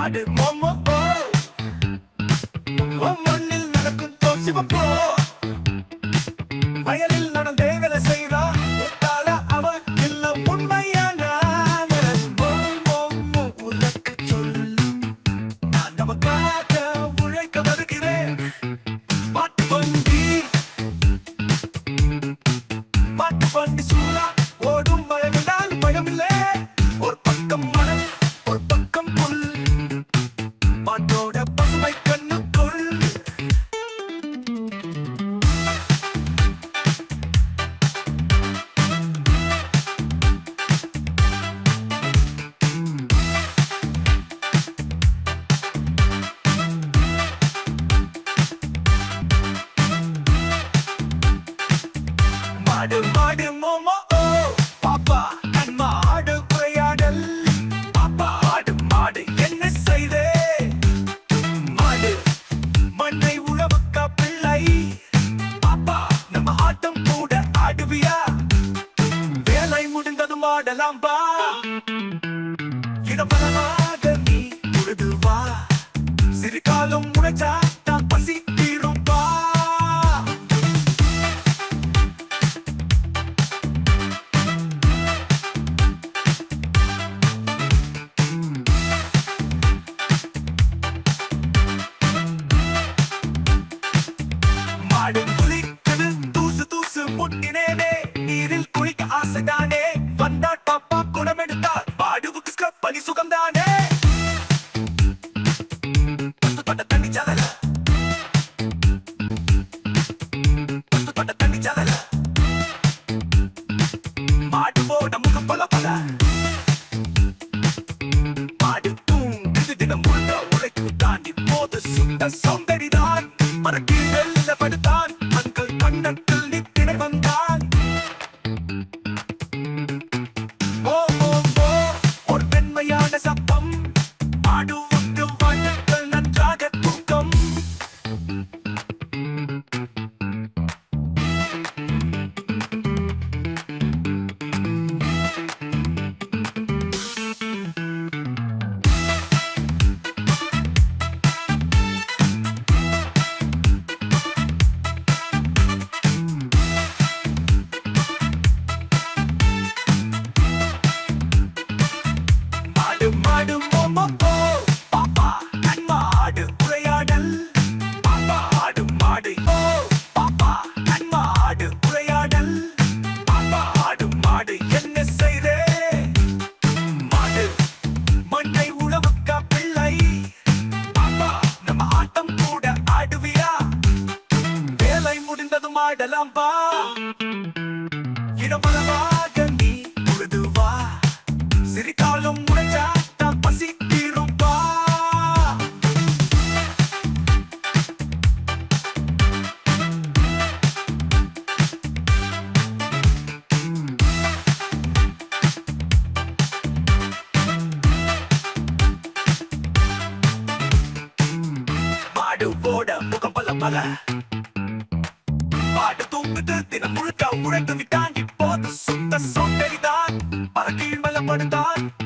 ஆடு மொம்மோ போ. மண்ணில் நடக்கும் வயலில் ஆடு மாடு மோமோ. ஓ பாப்பா நம்ம ஆடு உரையாடல். பாப்பா ஆடு மாடு என்ன செய்தே? மாடு மண்ணை உழவக்கா பிள்ளை. பாப்பா நம்ம ஆட்டம் கூட ஆடுவியா? வேலை முடிந்ததும் ஆடலாம் பா. இடபலமாக நீ சிறு காலம் உழைச்சா ஆயுதப்படுத்தான் அங்கள் மன்னன் இடமளவாக நீ உழுதுவா சிரித்தாலும் முடிஞ்சா தான் பசி தீரும்பா மாடு போட முகம் பல பல. படுத்தது தினம் முழுக்க உழைத்து விட்டான். இப்போது சுத்த சோம்பேறிதான். பறக்கீழ் மேல படுத்தான்.